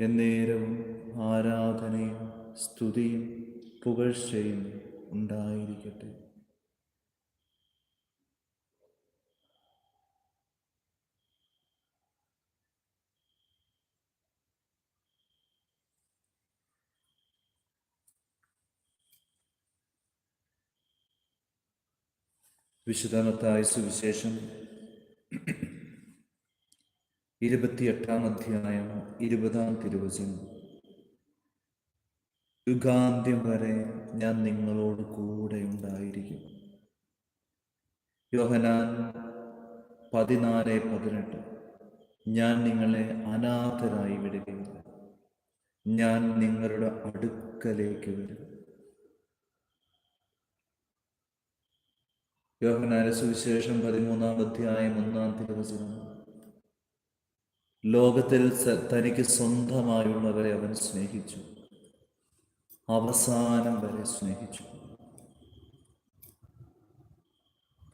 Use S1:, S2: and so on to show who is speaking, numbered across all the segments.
S1: എന്നേരവും ആരാധനയും സ്തുതിയും പുകഴ്ചയും ഉണ്ടായിരിക്കട്ടെ. വിശുദ്ധമത്തായ സുവിശേഷം. ഇരുപത്തിയെട്ടാം അധ്യായം ഇരുപതാം തിരുവചനം. യുഗാന്ത്യം വരെ ഞാൻ നിങ്ങളോട് കൂടെ ഉണ്ടായിരിക്കും. യോഹനാൻ പതിനാല് പതിനെട്ട്. ഞാൻ നിങ്ങളെ അനാഥരായി വിടുകയില്ല ഞാൻ നിങ്ങളുടെ അടുക്കലേക്ക് വരും. യോഹനാര സുവിശേഷം പതിമൂന്നാം അധ്യായം ഒന്നാം തിരുവചനം. ലോകത്തിൽ തനിക്ക് സ്വന്തമായുള്ളവരെ അവൻ സ്നേഹിച്ചു. അവസാനം വരെ സ്നേഹിച്ചു.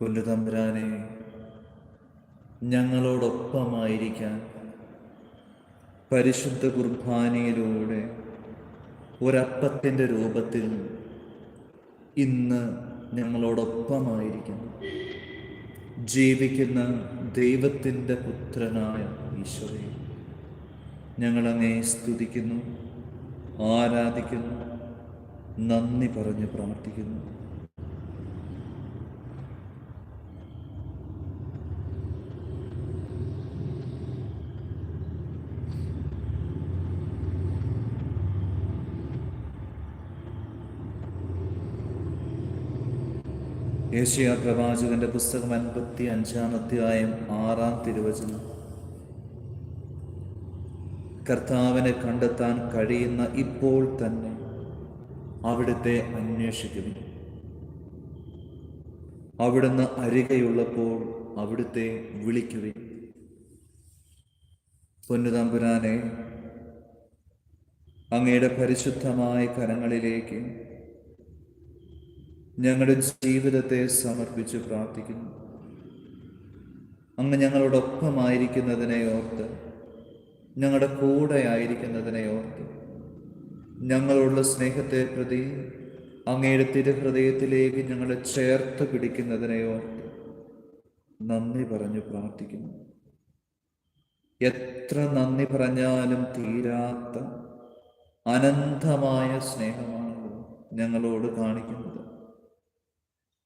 S1: പുല്ലുതമ്പുരാനെ ഞങ്ങളോടൊപ്പമായിരിക്കാൻ പരിശുദ്ധ കുർബാനയിലൂടെ ഒരപ്പത്തിന്റെ രൂപത്തിൽ ഇന്ന് ഞങ്ങളോടൊപ്പമായിരിക്കുന്നു. ജീവിക്കുന്ന ദൈവത്തിന്റെ പുത്രനായ ഈശോയെ ഞങ്ങളങ്ങേ സ്തുതിക്കുന്നു ആരാധിക്കുന്നു നന്ദി പറഞ്ഞ് പ്രാർത്ഥിക്കുന്നു. ഏഷ്യ പ്രവാചകന്റെ പുസ്തകം അൻപത്തി അഞ്ചാം അധ്യായം ആറാം തിരുവചനം. കർത്താവിനെ കണ്ടെത്താൻ കഴിയുന്ന ഇപ്പോൾ തന്നെ അവിടുത്തെ അന്വേഷിക്കുവിൻ. അവിടുന്ന് അരികെയുള്ളപ്പോൾ അവിടുത്തെ വിളിക്കുവിൻ. പൊന്നുതമ്പുരാനെ അങ്ങയുടെ പരിശുദ്ധമായ കരങ്ങളിലേക്ക് ഞങ്ങളുടെ ജീവിതത്തെ സമർപ്പിച്ച് പ്രാർത്ഥിക്കുന്നു. അങ്ങ് ഞങ്ങളോടൊപ്പമായിരിക്കുന്നതിനെ ഓർത്ത് ഞങ്ങളുടെ കൂടെ ആയിരിക്കുന്നതിനെ ഓർത്ത്. ഞങ്ങളുള്ള സ്നേഹത്തെ പ്രതി അങ്ങയുടെ തിരുഹൃദയത്തിലേക്ക് ഞങ്ങളെ ചേർത്ത് പിടിക്കുന്നതിനെ ഓർത്ത്. നന്ദി പറഞ്ഞു പ്രാർത്ഥിക്കുന്നു. എത്ര നന്ദി പറഞ്ഞാലും തീരാത്ത അനന്തമായ സ്നേഹമാണ് ഞങ്ങളോട് കാണിക്കുന്നത്.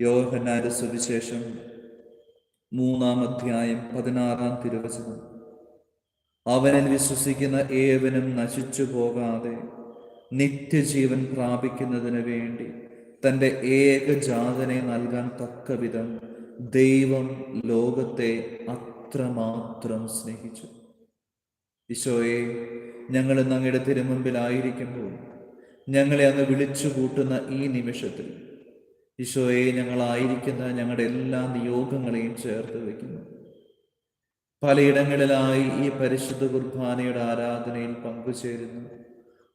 S1: യോഹന്നാന്റെ സുവിശേഷം മൂന്നാം അധ്യായം പതിനാറാം തിരുവചനം. അവനിൽ വിശ്വസിക്കുന്ന ഏവനും നശിച്ചു പോകാതെ നിത്യജീവൻ പ്രാപിക്കുന്നതിന് വേണ്ടി തന്റെ ഏകജാതനെ നൽകാൻ തക്കവിധം ദൈവം ലോകത്തെ അത്രമാത്രം സ്നേഹിച്ചു. ഈശോയെ ഞങ്ങൾ ഇന്ന് അങ്ങയുടെ തിരുമുമ്പിലായിരിക്കുമ്പോൾ ഞങ്ങളെ അങ്ങ് വിളിച്ചു കൂട്ടുന്ന ഈ നിമിഷത്തിൽ ഈശോയെ ഞങ്ങളായിരിക്കുന്ന ഞങ്ങളുടെ എല്ലാ നിയോഗങ്ങളെയും ചേർത്ത് വയ്ക്കുന്നു. പലയിടങ്ങളിലായി ഈ പരിശുദ്ധ കുർബാനയുടെ ആരാധനയിൽ പങ്കുചേരുന്നു.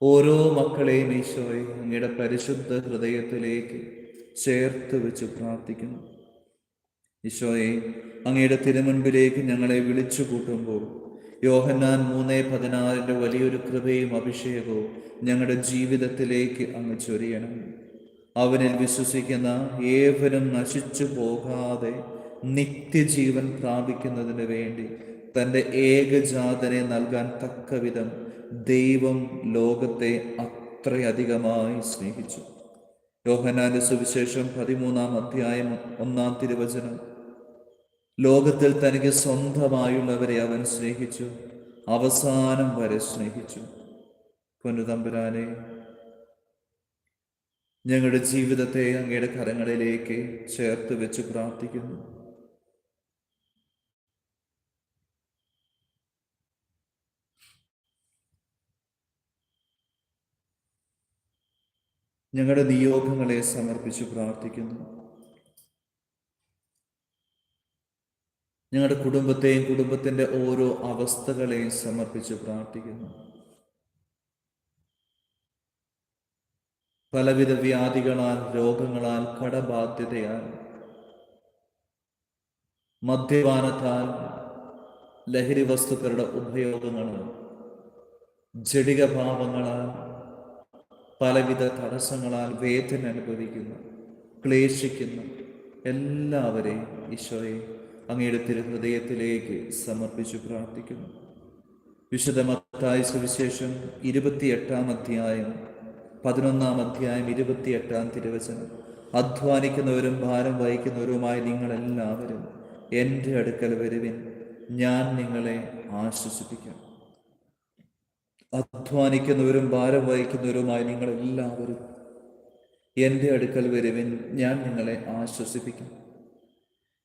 S1: ഓരോ മക്കളെയും ഈശോയെ അങ്ങയുടെ പരിശുദ്ധ ഹൃദയത്തിലേക്ക് ചേർത്ത് വെച്ച് പ്രാർത്ഥിക്കുന്നു. ഈശോയെ അങ്ങയുടെ തിരുമുൻപിലേക്ക് ഞങ്ങളെ വിളിച്ചു കൂട്ടുമ്പോൾ യോഹന്നാൻ മൂന്ന് പതിനാറിന്റെ വലിയൊരു കൃപയും അഭിഷേകവും ഞങ്ങളുടെ ജീവിതത്തിലേക്ക് അങ്ങ് ചൊരിയണം. അവനിൽ വിശ്വസിക്കുന്ന ഏവരും നശിച്ചു പോകാതെ നിത്യജീവൻ പ്രാപിക്കുന്നതിന് വേണ്ടി തന്റെ ഏകജാതനെ നൽകാൻ തക്കവിധം ദൈവം ലോകത്തെ അത്രയധികമായി സ്നേഹിച്ചു. യോഹനാന്റെ സുവിശേഷം പതിമൂന്നാം അധ്യായം ഒന്നാം തിരുവചനം. ലോകത്തിൽ തനിക്ക് സ്വന്തമായുള്ളവരെ അവൻ സ്നേഹിച്ചു അവസാനം വരെ സ്നേഹിച്ചു. പൊന്നുതമ്പുരാനെ ഞങ്ങളുടെ ജീവിതത്തെ അങ്ങയുടെ കരങ്ങളിലേക്ക് ചേർത്ത് വെച്ച് പ്രാർത്ഥിക്കുന്നു. ഞങ്ങളുടെ നിയോഗങ്ങളെ സമർപ്പിച്ച് പ്രാർത്ഥിക്കുന്നു. ഞങ്ങളുടെ കുടുംബത്തെയും കുടുംബത്തിന്റെ ഓരോ അവസ്ഥകളെയും സമർപ്പിച്ച് പ്രാർത്ഥിക്കുന്നു. പലവിധ വ്യാധികളാൽ രോഗങ്ങളാൽ കടബാധ്യതയാൽ മദ്യപാനത്താൽ ലഹരി വസ്തുക്കളുടെ ഉപയോഗങ്ങളാൽ ജടിക ഭാവങ്ങളാൽ പലവിധ തടസ്സങ്ങളാൽ വേദന അനുഭവിക്കുന്ന ക്ലേശിക്കുന്ന. എല്ലാവരെയും ഈശോയെ അങ്ങയുടെ തിരുഹൃദയത്തിലേക്ക് സമർപ്പിച്ചു പ്രാർത്ഥിക്കുന്നു. വിശുദ്ധമത്തായ സുവിശേഷം ഇരുപത്തിയെട്ടാം അധ്യായം പതിനൊന്നാം അധ്യായം ഇരുപത്തിയെട്ടാം തിരുവചനം. അധ്വാനിക്കുന്നവരും ഭാരം വഹിക്കുന്നവരുമായി നിങ്ങളെല്ലാവരും എന്റെ അടുക്കൽ വരുവിൻ. ഞാൻ നിങ്ങളെ ആശ്വസിപ്പിക്കാം. അധ്വാനിക്കുന്നവരും ഭാരം വഹിക്കുന്നവരുമായി നിങ്ങളെല്ലാവരും എന്റെ അടുക്കൽ വരുവിൻ. ഞാൻ നിങ്ങളെ ആശ്വസിപ്പിക്കും.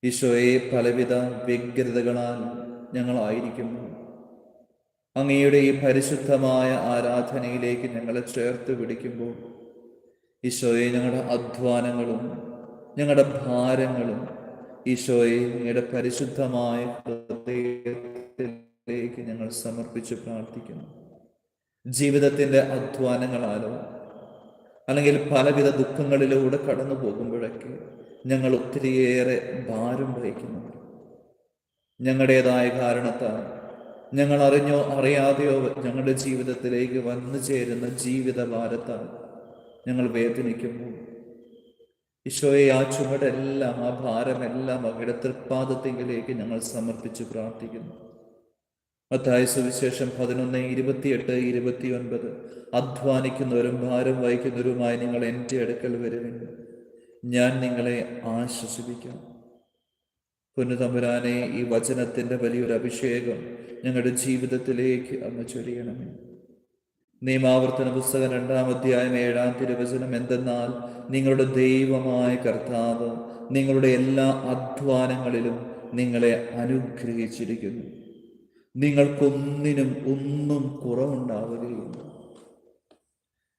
S1: ഈശോയെ പലവിധ വ്യഗ്രതകളാൽ ഞങ്ങളായിരിക്കുന്നു അങ്ങയുടെ ഈ പരിശുദ്ധമായ ആരാധനയിലേക്ക് ഞങ്ങളെ ചേർത്ത് പിടിക്കുമ്പോൾ ഈശോയെ ഞങ്ങളുടെ അധ്വാനങ്ങളും ഞങ്ങളുടെ ഭാരങ്ങളും ഈശോയെ അങ്ങയുടെ പരിശുദ്ധമായ ഹൃദയത്തിലേക്ക് ഞങ്ങൾ സമർപ്പിച്ച് പ്രാർത്ഥിക്കുന്നു. ജീവിതത്തിന്റെ അധ്വാനങ്ങളാലോ അല്ലെങ്കിൽ പലവിധ ദുഃഖങ്ങളിലൂടെ കടന്നു പോകുമ്പോഴൊക്കെ ഞങ്ങൾ ഒത്തിരിയേറെ ഭാരം വഹിക്കുന്നു ഞങ്ങളുടേതായ കാരണത്താൽ ഞങ്ങൾ അറിഞ്ഞോ അറിയാതെയോ ഞങ്ങളുടെ ജീവിതത്തിലേക്ക് വന്നു ചേരുന്ന ജീവിത ഭാരത്താൽ ഞങ്ങൾ വേദനിക്കുമ്പോൾ ഈശോയെ ആ ചുമടെല്ലാം ആ ഭാരമെല്ലാം അവരുടെ തൃപ്പാദത്തിങ്കിലേക്ക് ഞങ്ങൾ സമർപ്പിച്ച് പ്രാർത്ഥിക്കുന്നു. മത്തായ സുവിശേഷം പതിനൊന്ന് ഇരുപത്തിയെട്ട് ഇരുപത്തിയൊൻപത്. അധ്വാനിക്കുന്നവരും ഭാരം വഹിക്കുന്നവരുമായി നിങ്ങൾ എന്റെ അടുക്കൽ വരുമെന്ന് ഞാൻ നിങ്ങളെ ആശ്വസിപ്പിക്കാം. പുനതമ്പുരാനെ ഈ വചനത്തിന്റെ വലിയൊരു അഭിഷേകം ഞങ്ങളുടെ ജീവിതത്തിലേക്ക് അങ്ങ് ചൊരിയണമേ. നിയമാവർത്തന പുസ്തകം രണ്ടാം അധ്യായം ഏഴാം തിരുവചനം എന്തെന്നാൽ നിങ്ങളുടെ ദൈവമായ കർത്താവ് നിങ്ങളുടെ എല്ലാ അധ്വാനങ്ങളിലും നിങ്ങളെ അനുഗ്രഹിച്ചിരിക്കുന്നു. നിങ്ങൾക്കൊന്നിനും ഒന്നും കുറവുണ്ടാവുകയില്ല.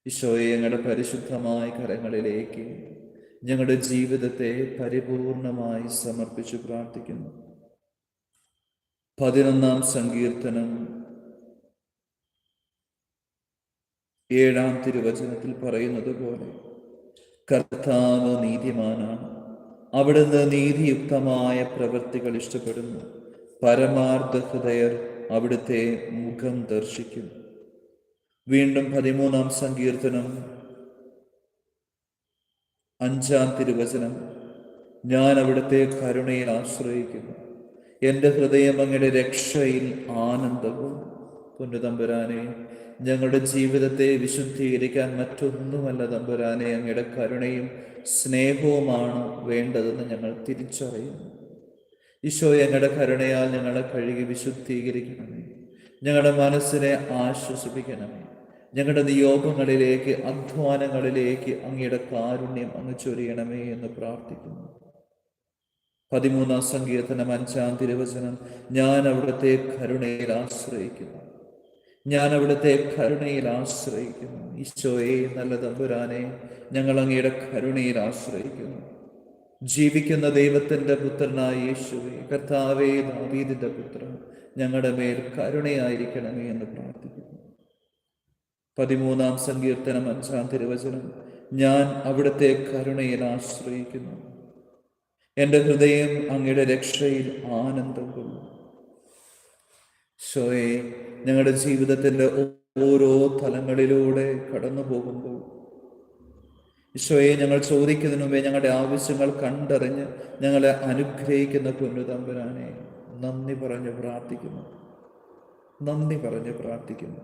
S1: ഈശോയെ ഞങ്ങളുടെ പരിശുദ്ധമായ കരങ്ങളിലേക്ക് ഞങ്ങളുടെ ജീവിതത്തെ പരിപൂർണമായി സമർപ്പിച്ചു പ്രാർത്ഥിക്കുന്നു. പതിനൊന്നാം സങ്കീർത്തനം ഏഴാം തിരുവചനത്തിൽ പറയുന്നത് പോലെ കർത്താവ് നീതിമാനാണ്. അവിടുന്ന് നീതിയുക്തമായ പ്രവൃത്തികൾ ഇഷ്ടപ്പെടുന്നു. പരമാർത്ഥ ഹൃദയർ അവിടുത്തെ മുഖം ദർശിക്കും. വീണ്ടും പതിമൂന്നാം സങ്കീർത്തനം അഞ്ചാം തിരുവചനം. ഞാൻ അവിടുത്തെ കരുണയിൽ ആശ്രയിക്കുന്നു. എന്റെ ഹൃദയം അങ്ങയുടെ രക്ഷയിൽ ആനന്ദവും. പുനതമ്പുരാനെ ഞങ്ങളുടെ ജീവിതത്തെ വിശുദ്ധീകരിക്കാൻ മറ്റൊന്നുമല്ല തമ്പുരാനെ അങ്ങയുടെ കരുണയും സ്നേഹവുമാണ് വേണ്ടതെന്ന് ഞങ്ങൾ തിരിച്ചറിയുന്നു. ഈശോ ഞങ്ങളുടെ കരുണയാൽ ഞങ്ങളെ കഴുകി വിശുദ്ധീകരിക്കണമേ. ഞങ്ങളുടെ മനസ്സിനെ ആശ്വസിപ്പിക്കണമേ. ഞങ്ങളുടെ നിയോഗങ്ങളിലേക്ക് അധ്വാനങ്ങളിലേക്ക് അങ്ങയുടെ കാരുണ്യം അങ്ങ് ചൊരിയണമേ എന്ന് പ്രാർത്ഥിക്കുന്നു. പതിമൂന്നാം സങ്കീർത്തനം അഞ്ചാം തിരുവചനം ഞാൻ അവിടുത്തെ കരുണയിൽ ആശ്രയിക്കുന്നു. ഞാൻ അവിടുത്തെ കരുണയിൽ ആശ്രയിക്കുന്നു. ഈശോയെ നല്ല തമ്പുരാനെ ഞങ്ങൾ അങ്ങയുടെ കരുണയിൽ ആശ്രയിക്കുന്നു. ജീവിക്കുന്ന ദൈവത്തിന്റെ പുത്രനായ യേശുവേ കർത്താവേ ദാവീദിന്റെ പുത്രൻ ഞങ്ങളുടെ മേൽ കരുണയായിരിക്കണമേ എന്ന് പ്രാർത്ഥിക്കുന്നു. പതിമൂന്നാം സങ്കീർത്തനം അഞ്ചാം തിരുവചനം ഞാൻ അവിടുത്തെ കരുണയിൽ ആശ്രയിക്കുന്നു. എന്റെ ഹൃദയം അങ്ങയുടെ രക്ഷയിൽ ആനന്ദം കൊള്ളും. ഷോയെ ഞങ്ങളുടെ ജീവിതത്തിന്റെ ഓരോ തലങ്ങളിലൂടെ കടന്നു പോകുമ്പോൾ ഈശോയെ ഞങ്ങൾ ചോദിക്കുന്നതിന് മുമ്പേ ഞങ്ങളുടെ ആവശ്യങ്ങൾ കണ്ടറിഞ്ഞ് ഞങ്ങളെ അനുഗ്രഹിക്കുന്ന പൊന്നുതമ്പുരാനെ നന്ദി പറഞ്ഞ് പ്രാർത്ഥിക്കുന്നു. നന്ദി പറഞ്ഞ് പ്രാർത്ഥിക്കുന്നു.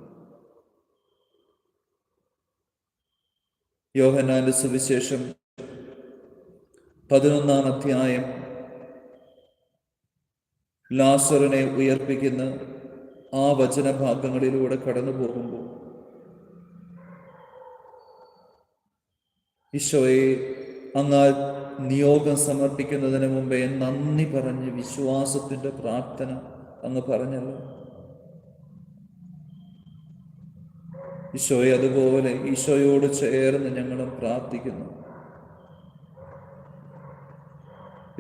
S1: യോഹനാന്റെ സുവിശേഷം പതിനൊന്നാം അധ്യായം ലാസറിനെ ഉയർപ്പിക്കുന്ന ആ വചനഭാഗങ്ങളിലൂടെ കടന്നു പോകുമ്പോൾ ഈശോയെ അങ്ങ് നിയോഗം സമർപ്പിക്കുന്നതിന് മുമ്പേ നന്ദി പറഞ്ഞ് വിശ്വാസത്തിന്റെ പ്രാർത്ഥന അങ്ങ് പറഞ്ഞല്ലോ. ഈശോയെ അതുപോലെ ഈശോയോട് ചേർന്ന് ഞങ്ങളും പ്രാർത്ഥിക്കുന്നു.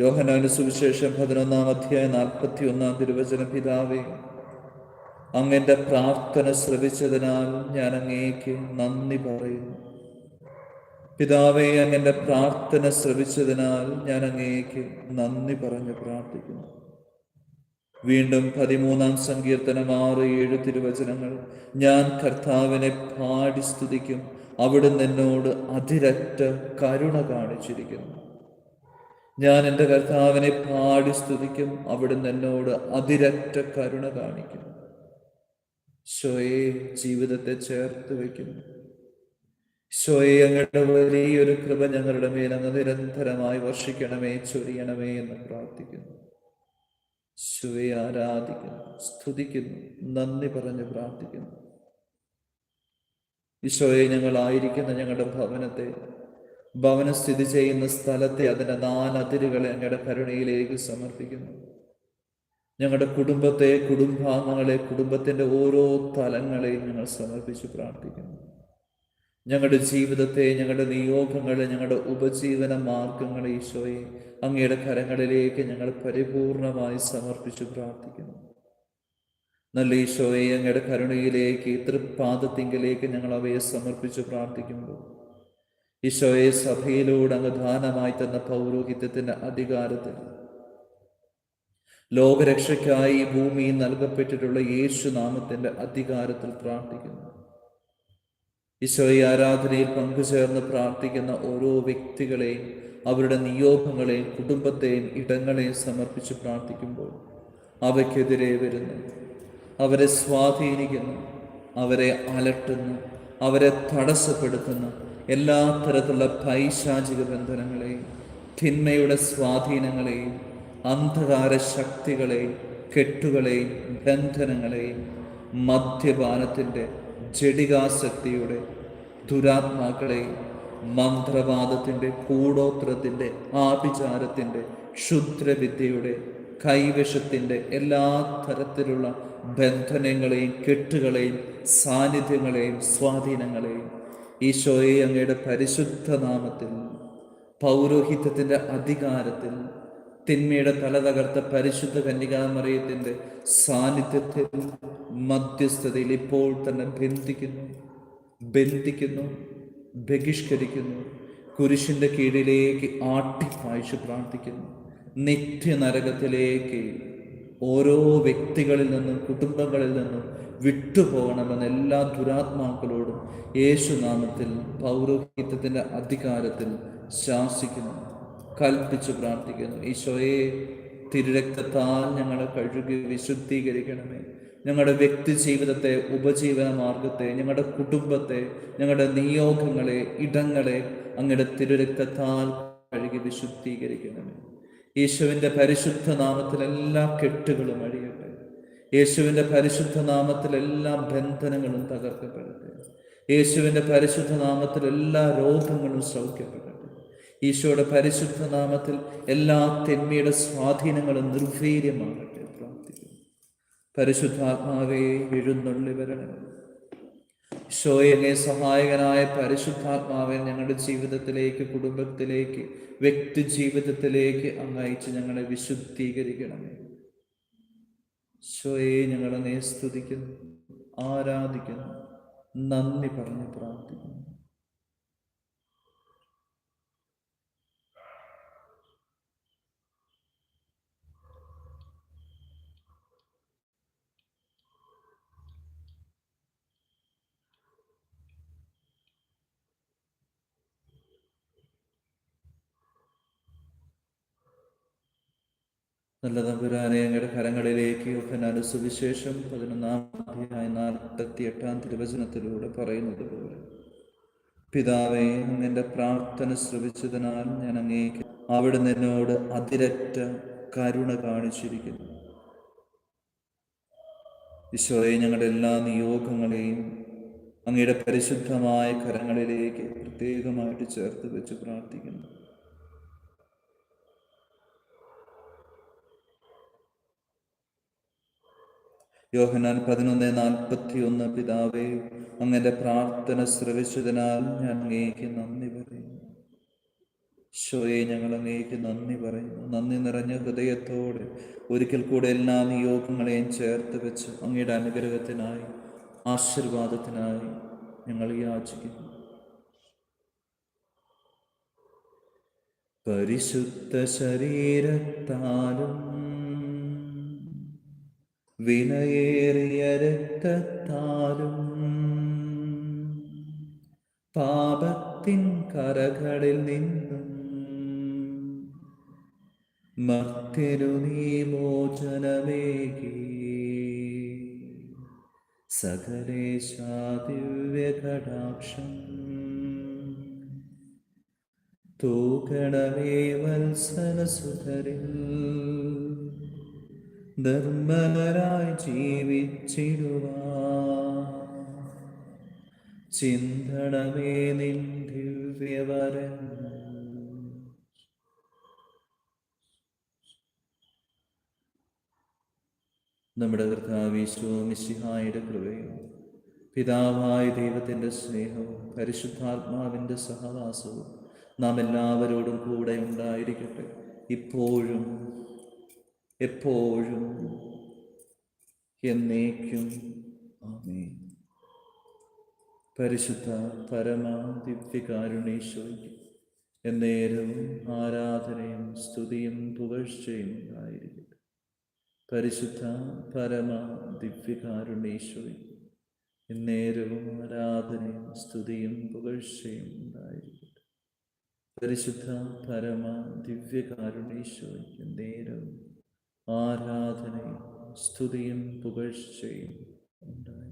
S1: യോഹനാനു സുവിശേഷം പതിനൊന്നാം അധ്യായം നാൽപ്പത്തി ഒന്നാം തിരുവചന പിതാവേ അങ്ങന്റെ പ്രാർത്ഥന ശ്രവിച്ചതിനാൽ ഞാൻ അങ്ങേക്ക് നന്ദി പറയുന്നു. പിതാവേ അങ്ങന്റെ പ്രാർത്ഥന ശ്രവിച്ചതിനാൽ ഞാൻ അങ്ങേക്ക് നന്ദി പറഞ്ഞ് പ്രാർത്ഥിക്കുന്നു. വീണ്ടും പതിമൂന്നാം സങ്കീർത്തനം ആറ് ഏഴ് തിരുവചനങ്ങൾ. ഞാൻ കർത്താവിനെ പാടി സ്തുതിക്കും അവിടുന്ന് എന്നോട് അതിരറ്റ കരുണ കാണിച്ചിരിക്കുന്നു. ഞാൻ എന്റെ കർത്താവിനെ പാടി സ്തുതിക്കും അവിടുന്ന് എന്നോട് അതിരറ്റ കരുണ കാണിക്കുന്നു. ഷോയെ ജീവിതത്തെ ചേർത്ത് വയ്ക്കുന്നു. അങ്ങയുടെ വലിയൊരു കൃപ ഞങ്ങളുടെ മേൽ അങ്ങ് നിരന്തരമായി വർഷിക്കണമേ ചൊരിയണമേ എന്ന് പ്രാർത്ഥിക്കുന്നു. ശിവയെ ആരാധിക്കുന്നു സ്തുതിക്കുന്നു നന്ദി പറഞ്ഞ് പ്രാർത്ഥിക്കുന്നു. ഈശോയെ ഞങ്ങളായിരിക്കുന്ന ഞങ്ങളുടെ ഭവനത്തെ ഭവനം സ്ഥിതി ചെയ്യുന്ന സ്ഥലത്തെ അതിന്റെ നാലതിരുകളെ ഞങ്ങളുടെ കരുണയിലേക്ക് സമർപ്പിക്കുന്നു. ഞങ്ങളുടെ കുടുംബത്തെ കുടുംബാംഗങ്ങളെ കുടുംബത്തിന്റെ ഓരോ തലങ്ങളെയും ഞങ്ങൾ സമർപ്പിച്ച് പ്രാർത്ഥിക്കുന്നു. ഞങ്ങളുടെ ജീവിതത്തെ ഞങ്ങളുടെ നിയോഗങ്ങളെ ഞങ്ങളുടെ ഉപജീവന മാർഗങ്ങളെ ഈശോയെ അങ്ങയുടെ കരങ്ങളിലേക്ക് ഞങ്ങൾ പരിപൂർണമായി സമർപ്പിച്ചു പ്രാർത്ഥിക്കുന്നു. നല്ല ഈശോയെ അങ്ങയുടെ കരുണയിലേക്ക് തൃപ്പാദത്തിങ്കിലേക്ക് ഞങ്ങൾ അവയെ സമർപ്പിച്ചു പ്രാർത്ഥിക്കുമ്പോൾ ഈശോയെ സഭയിലൂടെ അങ്ങ് ദാനമായി തന്ന പൗരോഹിത്യത്തിന്റെ അധികാരത്തിൽ ലോകരക്ഷയ്ക്കായി ഭൂമിയിൽ നൽകപ്പെട്ടിട്ടുള്ള യേശു നാമത്തിന്റെ അധികാരത്തിൽ പ്രാർത്ഥിക്കുന്നു. ഈശോയെ ആരാധനയിൽ പങ്കുചേർന്ന് പ്രാർത്ഥിക്കുന്ന ഓരോ വ്യക്തികളെയും അവരുടെ നിയോഗങ്ങളെയും കുടുംബത്തെയും ഇടങ്ങളെയും സമർപ്പിച്ച് പ്രാർത്ഥിക്കുമ്പോൾ അവയ്ക്കെതിരെ വരുന്നു. അവരെ സ്വാധീനിക്കുന്നു അവരെ അലട്ടുന്നു അവരെ തടസ്സപ്പെടുത്തുന്നു. എല്ലാ തരത്തിലുള്ള പൈശാചിക ബന്ധനങ്ങളെയും തിന്മയുടെ സ്വാധീനങ്ങളെയും അന്ധകാര ശക്തികളെയും കെട്ടുകളെയും ബന്ധനങ്ങളെയും മദ്യപാനത്തിന്റെ ജഡികാസക്തിയുടെ ദുരാത്മാക്കളെ മന്ത്രവാദത്തിന്റെ കൂടോത്രത്തിന്റെ ആഭിചാരത്തിന്റെ ക്ഷുദ്രവിദ്യയുടെ കൈവശത്തിന്റെ എല്ലാ തരത്തിലുള്ള ബന്ധനങ്ങളെയും കെട്ടുകളെയും സാന്നിധ്യങ്ങളെയും സ്വാധീനങ്ങളെയും ഈശോയെ അങ്ങയുടെ പരിശുദ്ധ നാമത്തിൽ പൗരോഹിത്യത്തിന്റെ അധികാരത്തിൽ തിന്മയുടെ തല തകർത്ത പരിശുദ്ധ കന്യകാമറിയത്തിന്റെ സാന്നിധ്യത്തിൽ മധ്യസ്ഥതയിൽ ഇപ്പോൾ തന്നെ ബന്ധിക്കുന്നു ബന്ധിക്കുന്നു ബഹിഷ്കരിക്കുന്നു കുരിശിന്റെ കീഴിലേക്ക് ആട്ടിപ്പായിച്ച് പ്രാർത്ഥിക്കുന്നു നിത്യനരകത്തിലേക്ക് ഓരോ വ്യക്തികളിൽ നിന്നും കുടുംബങ്ങളിൽ നിന്നും വിട്ടുപോകണമെന്ന് എല്ലാ ദുരാത്മാക്കളോടും യേശുനാമത്തിൽ പൗരോഹിത്യത്തിന്റെ അധികാരത്തിൽ ശാസിക്കുന്നു. കൽപ്പിച്ച് പ്രാർത്ഥിക്കുന്നു. ഈശോയെ തിരുരക്തത്താൽ ഞങ്ങളെ കഴുകി വിശുദ്ധീകരിക്കണമേ. ഞങ്ങളുടെ വ്യക്തി ജീവിതത്തെ ഉപജീവന മാർഗത്തെ ഞങ്ങളുടെ കുടുംബത്തെ ഞങ്ങളുടെ നിയോഗങ്ങളെ ഇടങ്ങളെ അങ്ങയുടെ തിരുരക്തത്താൽ കഴുകി വിശുദ്ധീകരിക്കണമേ. യേശുവിന്റെ പരിശുദ്ധ നാമത്തിൽ എല്ലാ കെട്ടുകളും അഴിയട്ടെ. യേശുവിന്റെ പരിശുദ്ധ നാമത്തിൽ എല്ലാ ബന്ധനങ്ങളും തകർക്കപ്പെടട്ടെ. യേശുവിന്റെ പരിശുദ്ധ നാമത്തിൽ എല്ലാ രോഗങ്ങളും സൗഖ്യപ്പെടട്ടെ ഈശോയുടെ പരിശുദ്ധ നാമത്തിൽ എല്ലാ തിന്മയുടെ സ്വാധീനങ്ങളും നിർവീര്യമാകട്ടെ പ്രാർത്ഥിക്കുന്നു. പരിശുദ്ധാത്മാവേ എഴുന്നള്ളി വരണം ഈശോയെ സഹായകനായ പരിശുദ്ധാത്മാവെ ഞങ്ങളുടെ ജീവിതത്തിലേക്ക് കുടുംബത്തിലേക്ക് വ്യക്തി ജീവിതത്തിലേക്ക് അങ്ങയച്ച് ഞങ്ങളെ വിശുദ്ധീകരിക്കണമേ. ഈശോയെ ഞങ്ങളെ നേ സ്തുതിക്കുന്നു ആരാധിക്കുന്നു നന്ദി പറഞ്ഞ് പ്രാർത്ഥിക്കുന്നു. നല്ല തമ്പുരാനെ അങ്ങയുടെ കരങ്ങളിലേക്ക് യോഹനാന്റെ സുവിശേഷം പതിനൊന്നാം അധ്യായം നാൽപ്പത്തി എട്ടാം തിരുവചനത്തിലൂടെ പറയുന്നത് പോലെ. പിതാവേ നിന്റെ പ്രാർത്ഥന ശ്രവിച്ചതിനാൽ ഞാൻ അങ്ങേക്ക് അവിടെ നിന്നോട് അതിരറ്റ കരുണ കാണിച്ചിരിക്കുന്നു. ഈശോയെ ഞങ്ങളുടെ എല്ലാ നിയോഗങ്ങളെയും അങ്ങയുടെ പരിശുദ്ധമായ കരങ്ങളിലേക്ക് പ്രത്യേകമായിട്ട് ചേർത്ത് വെച്ച് പ്രാർത്ഥിക്കുന്നു. യോഹനാൻ പതിനൊന്ന് നാൽപ്പത്തിയൊന്ന് പിതാവേ അങ്ങന്റെ പ്രാർത്ഥന ശ്രവിച്ചതിനാൽ ഞാൻ അങ്ങേക്ക് നന്ദി പറയുന്നു. ശോയെ ഞങ്ങൾ അങ്ങേക്ക് നന്ദി പറയുന്നു. നന്ദി നിറഞ്ഞ ഹൃദയത്തോടെ ഒരിക്കൽ കൂടെ എല്ലാ നിയോഗങ്ങളെയും ചേർത്ത് വെച്ച് അങ്ങയുടെ അനുഗ്രഹത്തിനായി ആശീർവാദത്തിനായി ഞങ്ങൾ യാചിക്കുന്നു. പരിശുദ്ധ ശരീരത്താലും വിലയേറിയ രക്തത്താലും പാപത്തിൻ കരകളിൽ നിന്നും മർത്യനു നീ മോചനമേകി. സകലേശാദിവ്യകടാക്ഷം തൂക്കണമേ വത്സലസുധരിൽ നിർമ്മലരായി ജീവിച്ചിടുവാ ചിന്തണമേ നിൻ ദിവ്യവരൻ. നമ്മുടെ കർത്താവിശ്വ മിശിഹായുടെ കൃപയും പിതാവായ ദൈവത്തിന്റെ സ്നേഹവും പരിശുദ്ധാത്മാവിന്റെ സഹവാസവും നാം എല്ലാവരോടും കൂടെ ഉണ്ടായിരിക്കട്ടെ ഇപ്പോഴും എപ്പോഴും എന്നേക്കും. ആമേ പരിശുദ്ധ പരമ ദിവ്യകാരുണീശ്വരിക്ക് എന്നേരവും ആരാധനയും സ്തുതിയും പുകഴ്ചയും ഉണ്ടായിരിക്കട്ടെ. പരിശുദ്ധ പരമ ദിവ്യകാരുണീശ്വരി എന്നേരവും ആരാധനയും സ്തുതിയും പുകഴ്ചയും ഉണ്ടായിരിക്കട്ടെ. പരിശുദ്ധ പരമ ദിവ്യകാരുണീശ്വരിക്ക് നേരവും ആരാധനയും സ്തുതിയും പുകഴ്ചയും ഉണ്ടായി.